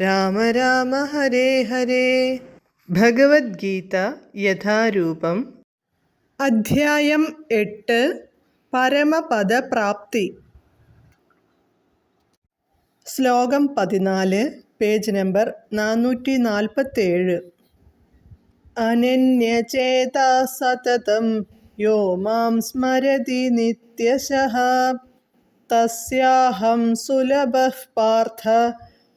രാമ രാമ ഹരേ ഹരേ. ഭഗവത്ഗീത യഥാരൂപം. അധ്യായം എട്ട്. പരമപദപ്രാപ്തി. ശ്ലോകം പതിനാല് പേജ് നമ്പർ നാനൂറ്റി നാൽപ്പത്തേഴ് അനന്യചേത സതതം യോ മാം സ്മരതി നിത്യശ തസ്യാഹം സുലഭ പാർത്ഥ.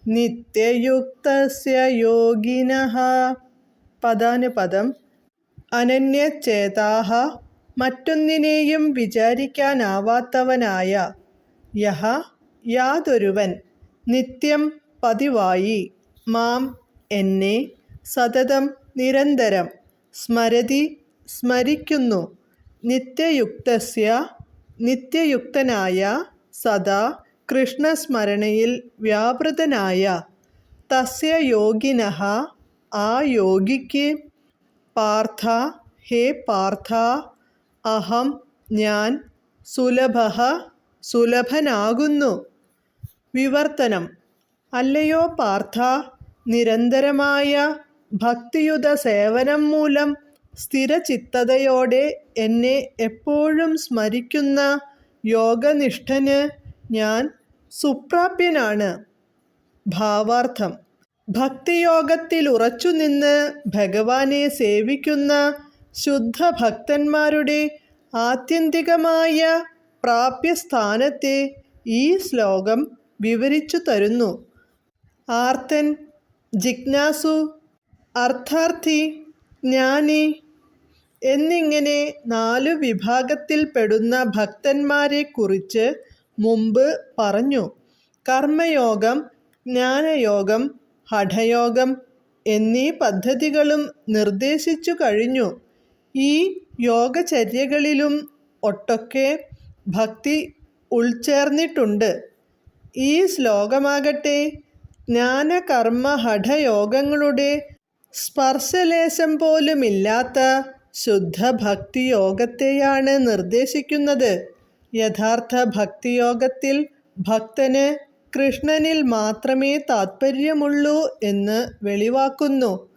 നിത്യയുക്തസ്യ യോഗിനഃ. പദാനുപദം അനന്യചേതാഹ മറ്റൊന്നിനെയും വിചാരിക്കാനാവാത്തവനായ യഹ യാതൊരുവൻ നിത്യം പതിവായി മാം എന്നെ സതതം നിരന്തരം സ്മരതി സ്മരിക്കുന്നു. നിത്യയുക്തസ്യ നിത്യയുക്തനായ സദാ കൃഷ്ണസ്മരണയിൽ വ്യാപൃതനായ തസ്യ യോഗിനഃ ആ യോഗിക്ക് പാർത്ഥ ഹേ പാർത്ഥ അഹം ഞാൻ സുലഭ സുലഭനാകുന്നു. വിവർത്തനം. അല്ലയോ പാർത്ഥ നിരന്തരമായ ഭക്തിയുത സേവനം മൂലം സ്ഥിരചിത്തതയോടെ എന്നെ എപ്പോഴും സ്മരിക്കുന്ന യോഗനിഷ്ഠന് ഞാൻ സുപ്രാപ്യനാണ്. ഭാവാർത്ഥം. ഭക്തിയോഗത്തിൽ ഉറച്ചുനിന്ന് ഭഗവാനെ സേവിക്കുന്ന ശുദ്ധ ഭക്തന്മാരുടെ ആത്യന്തികമായ പ്രാപ്യസ്ഥാനത്തെ ഈ ശ്ലോകം വിവരിച്ചു തരുന്നു. ആർത്തൻ ജിജ്ഞാസു അർത്ഥാർത്ഥി ജ്ഞാനി എന്നിങ്ങനെ നാലു വിഭാഗത്തിൽപ്പെടുന്ന ഭക്തന്മാരെക്കുറിച്ച് മുമ്പ് പറഞ്ഞു. കർമ്മയോഗം ജ്ഞാനയോഗം ഹഠയോഗം എന്നീ പദ്ധതികളും നിർദ്ദേശിച്ചു കഴിഞ്ഞു. ഈ യോഗചര്യകളിലും ഒട്ടൊക്കെ ഭക്തി ഉൾച്ചേർന്നിട്ടുണ്ട്. ഈ ശ്ലോകമാകട്ടെ ജ്ഞാനകർമ്മ ഹഠയോഗങ്ങളുടെ സ്പർശലേശം പോലുമില്ലാത്ത ശുദ്ധഭക്തിയോഗത്തെയാണ് നിർദ്ദേശിക്കുന്നത്. യഥാർത്ഥ ഭക്തിയോഗത്തിൽ ഭക്തന് കൃഷ്ണനിൽ മാത്രമേ താത്പര്യമുള്ളൂ എന്ന് വെളിവാക്കുന്നു.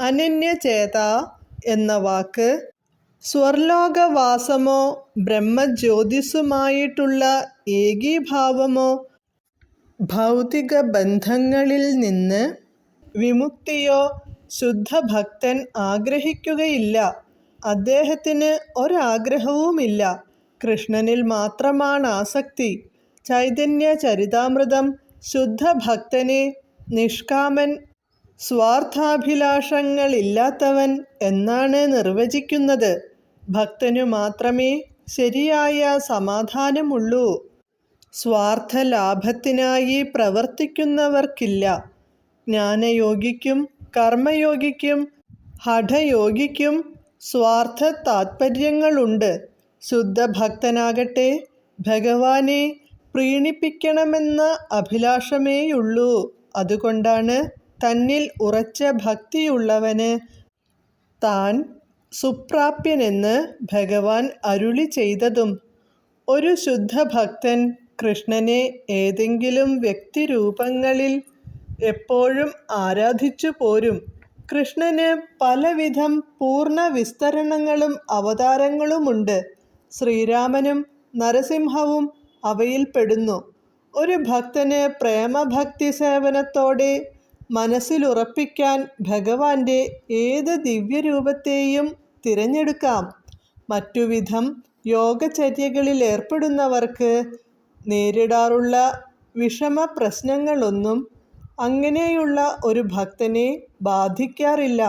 അനന്യചേത എന്ന വാക്ക് സ്വർലോകവാസമോ ബ്രഹ്മജ്യോതിസുമായിട്ടുള്ള ഏകീഭാവമോ ഭൗതിക ബന്ധങ്ങളിൽ നിന്ന് വിമുക്തിയോ ശുദ്ധഭക്തൻ ആഗ്രഹിക്കുകയില്ല. അദ്ദേഹത്തിന് ഒരാഗ്രഹവുമില്ല. കൃഷ്ണനിൽ മാത്രമാണ് ആസക്തി ചൈതന്യ ചരിതാമൃതം. ശുദ്ധഭക്തനെ. നിഷ്കാമൻ. സ്വാർത്ഥാഭിലാഷങ്ങളില്ലാത്തവൻ എന്നാണ് നിർവചിക്കുന്നത്. ഭക്തനു മാത്രമേ ശരിയായ സമാധാനമുള്ളൂ. സ്വാർത്ഥലാഭത്തിനായി പ്രവർത്തിക്കുന്നവർക്കില്ല. ജ്ഞാനയോഗിക്കും കർമ്മയോഗിക്കും ഹഠയോഗിക്കും സ്വാർത്ഥ താത്പര്യങ്ങളുണ്ട് ശുദ്ധഭക്തനാകട്ടെ ഭഗവാനെ പ്രീണിപ്പിക്കണമെന്ന അഭിലാഷമേയുള്ളൂ. അതുകൊണ്ടാണ് തന്നിൽ ഉറച്ച ഭക്തിയുള്ളവന് താൻ സുപ്രാപ്യനെന്ന് ഭഗവാൻ അരുളി ചെയ്തതും. ഒരു ശുദ്ധഭക്തൻ കൃഷ്ണനെ ഏതെങ്കിലും വ്യക്തിരൂപങ്ങളിൽ എപ്പോഴും ആരാധിച്ചു പോരും. കൃഷ്ണന് പലവിധം പൂർണ വിസ്തരണങ്ങളും അവതാരങ്ങളുമുണ്ട്. ശ്രീരാമനും നരസിംഹവും അവയിൽപ്പെടുന്നു ഒരു ഭക്തന് പ്രേമഭക്തി സേവനത്തോടെ മനസ്സിലുറപ്പിക്കാൻ ഭഗവാന്റെ ഏത് ദിവ്യരൂപത്തെയും തിരഞ്ഞെടുക്കാം. മറ്റുവിധം യോഗചര്യകളിൽ ഏർപ്പെടുന്നവർക്ക് നേരിടാറുള്ള വിഷമ പ്രശ്നങ്ങളൊന്നും അങ്ങനെയുള്ള ഒരു ഭക്തനെ ബാധിക്കാറില്ല.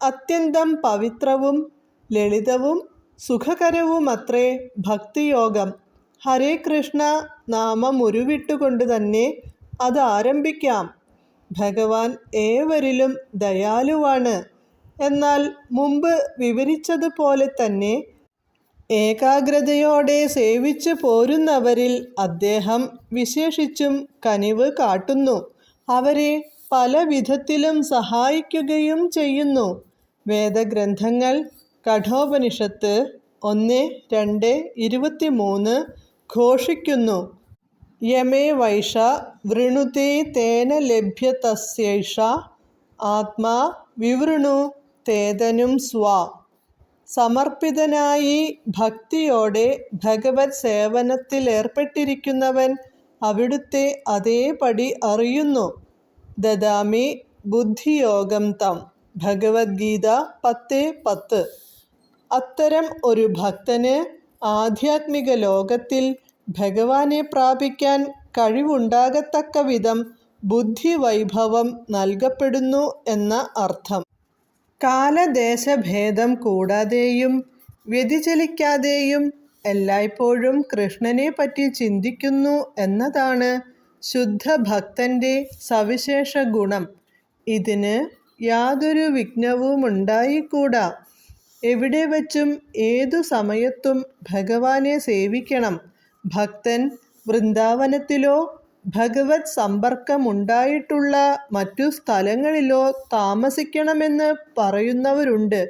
അത്യന്തം പവിത്രവും ലളിതവും സുഖകരവുമത്രേ ഭക്തിയോഗം. ഹരേ കൃഷ്ണ നാമം ഉരുവിട്ടുകൊണ്ട് തന്നെ അത് ആരംഭിക്കാം. ഭഗവാൻ ഏവരിലും ദയാലുവാണ്. എന്നാൽ മുമ്പ് വിവരിച്ചതുപോലെ തന്നെ ഏകാഗ്രതയോടെ സേവിച്ചു പോരുന്നവരിൽ അദ്ദേഹം വിശേഷിച്ചും കനിവ് കാട്ടുന്നു. അവരെ പല വിധത്തിലും സഹായിക്കുകയും ചെയ്യുന്നു. വേദഗ്രന്ഥങ്ങൾ കഠോപനിഷത്ത് ഒന്ന് രണ്ട് ഇരുപത്തി മൂന്ന് ഘോഷിക്കുന്നു. യമേ വൈഷ വൃണുതേ തേന ലഭ്യതസ്യൈഷ ആത്മാ വിവൃണു തേതനും സ്വാ. സമർപ്പിതനായി ഭക്തിയോടെ ഭഗവത് സേവനത്തിലേർപ്പെട്ടിരിക്കുന്നവൻ അവിടുത്തെ അതേപടി അറിയുന്നു. ദദാമി ബുദ്ധിയോഗം തം. ഭഗവത്ഗീത പത്ത് പത്ത്. അത്തരം ഒരു ഭക്തന് ആധ്യാത്മിക ലോകത്തിൽ ഭഗവാനെ പ്രാപിക്കാൻ കഴിവുണ്ടാകത്തക്ക വിധം ബുദ്ധിവൈഭവം നൽകപ്പെടുന്നു എന്ന അർത്ഥം. കാലദേശഭേദം കൂടാതെയും വ്യതിചലിക്കാതെയും എല്ലായ്പ്പോഴും കൃഷ്ണനെ പറ്റി ചിന്തിക്കുന്നു എന്നതാണ് ശുദ്ധഭക്തന്റെ സവിശേഷ ഗുണം. ഇതിന് യാതൊരു വിഘ്നവുമുണ്ടായിക്കൂടാ. എവിടെ വച്ചും ഏതു സമയത്തും ഭഗവാനെ സേവിക്കണം. ഭക്തൻ വൃന്ദാവനത്തിലോ ഭഗവത് സമ്പർക്കമുണ്ടായിട്ടുള്ള മറ്റു സ്ഥലങ്ങളിലോ താമസിക്കണമെന്ന് പറയുന്നവരുണ്ട്.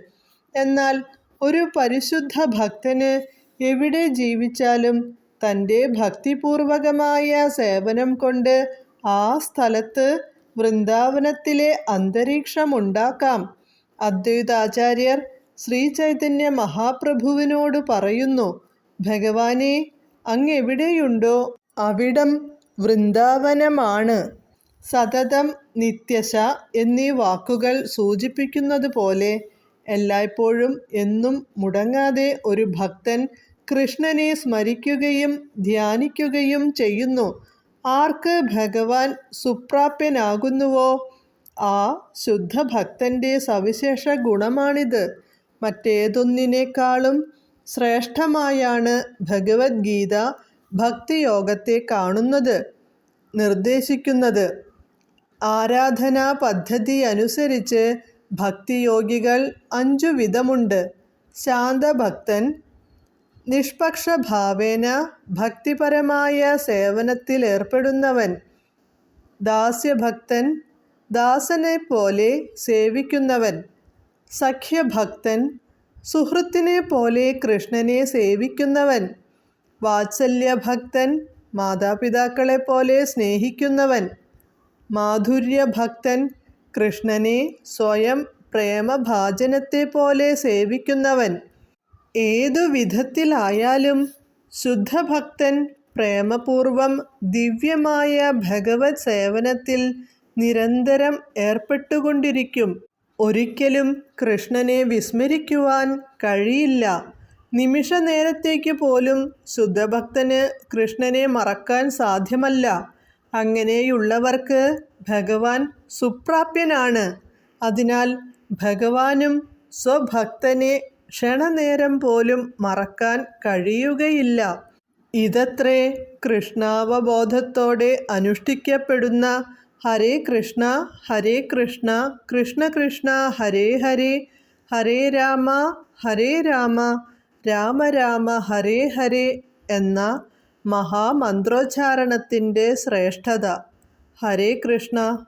എന്നാൽ ഒരു പരിശുദ്ധ ഭക്തന് എവിടെ ജീവിച്ചാലും തന്റെ ഭക്തിപൂർവകമായ സേവനം കൊണ്ട് ആ സ്ഥലത്ത് വൃന്ദാവനത്തിലെ അന്തരീക്ഷമുണ്ടാക്കാം. അദ്വൈതാചാര്യർ ശ്രീ ചൈതന്യ മഹാപ്രഭുവിനോട് പറയുന്നു ഭഗവാനെ അങ്ങെവിടെയുണ്ടോ? അവിടം വൃന്ദാവനമാണ്. സതതം നിത്യശ എന്നീ വാക്കുകൾ സൂചിപ്പിക്കുന്നത് പോലെ എല്ലായ്പ്പോഴും എന്നും മുടങ്ങാതെ ഒരു ഭക്തൻ കൃഷ്ണനെ സ്മരിക്കുകയും ധ്യാനിക്കുകയും ചെയ്യുന്നു. ആർക്ക് ഭഗവാൻ സുപ്രാപ്യനാകുന്നുവോ? ആ ശുദ്ധഭക്തന്റെ സവിശേഷ ഗുണമാണിത്. മറ്റേതൊന്നിനേക്കാളും ശ്രേഷ്ഠമായാണ് ഭഗവത്ഗീത ഭക്തിയോഗത്തെ കാണുന്നത് നിർദ്ദേശിക്കുന്നത്. ആരാധനാ പദ്ധതി അനുസരിച്ച് ഭക്തിയോഗികൾ അഞ്ചു വിധമുണ്ട്. ശാന്തഭക്തൻ നിഷ്പക്ഷഭാവേന ഭക്തിപരമായ സേവനത്തിലേർപ്പെടുന്നവൻ ദാസ്യഭക്തൻ ദാസനെ പോലെ സേവിക്കുന്നവൻ. സഖ്യഭക്തൻ സുഹൃത്തിനെ പോലെ കൃഷ്ണനെ സേവിക്കുന്നവൻ വാത്സല്യഭക്തൻ മാതാപിതാക്കളെ പോലെ സ്നേഹിക്കുന്നവൻ മാധുര്യഭക്തൻ കൃഷ്ണനെ സ്വയം പ്രേമഭാജനത്തെ പോലെ സേവിക്കുന്നവൻ. ഏതു വിധത്തിലായാലും ശുദ്ധഭക്തൻ പ്രേമപൂർവം ദിവ്യമായ ഭഗവത് സേവനത്തിൽ നിരന്തരം ഏർപ്പെട്ടുകൊണ്ടിരിക്കും. ഒരിക്കലും കൃഷ്ണനെ വിസ്മരിക്കുവാൻ കഴിയില്ല. നിമിഷ നേരത്തേക്ക് പോലും ശുദ്ധഭക്തന് കൃഷ്ണനെ മറക്കാൻ സാധ്യമല്ല. അങ്ങനെയുള്ളവർക്ക് ഭഗവാൻ സുപ്രാപ്യനാണ്. അതിനാൽ ഭഗവാനും സ്വഭക്തനെ ക്ഷണനേരം പോലും മറക്കാൻ കഴിയുകയില്ല. ഇതത്രേ കൃഷ്ണാവബോധത്തോടെ അനുഷ്ഠിക്കപ്പെടുന്ന ഹരേ കൃഷ്ണ ഹരേ കൃഷ്ണ കൃഷ്ണ കൃഷ്ണ ഹരേ ഹരേ ഹരേ രാമ ഹരേ രാമ രാമ രാമ ഹരേ ഹരേ എന്ന മഹാമന്ത്രോച്ചാരണത്തിന്റെ ശ്രേഷ്ഠത. ഹരേ കൃഷ്ണ.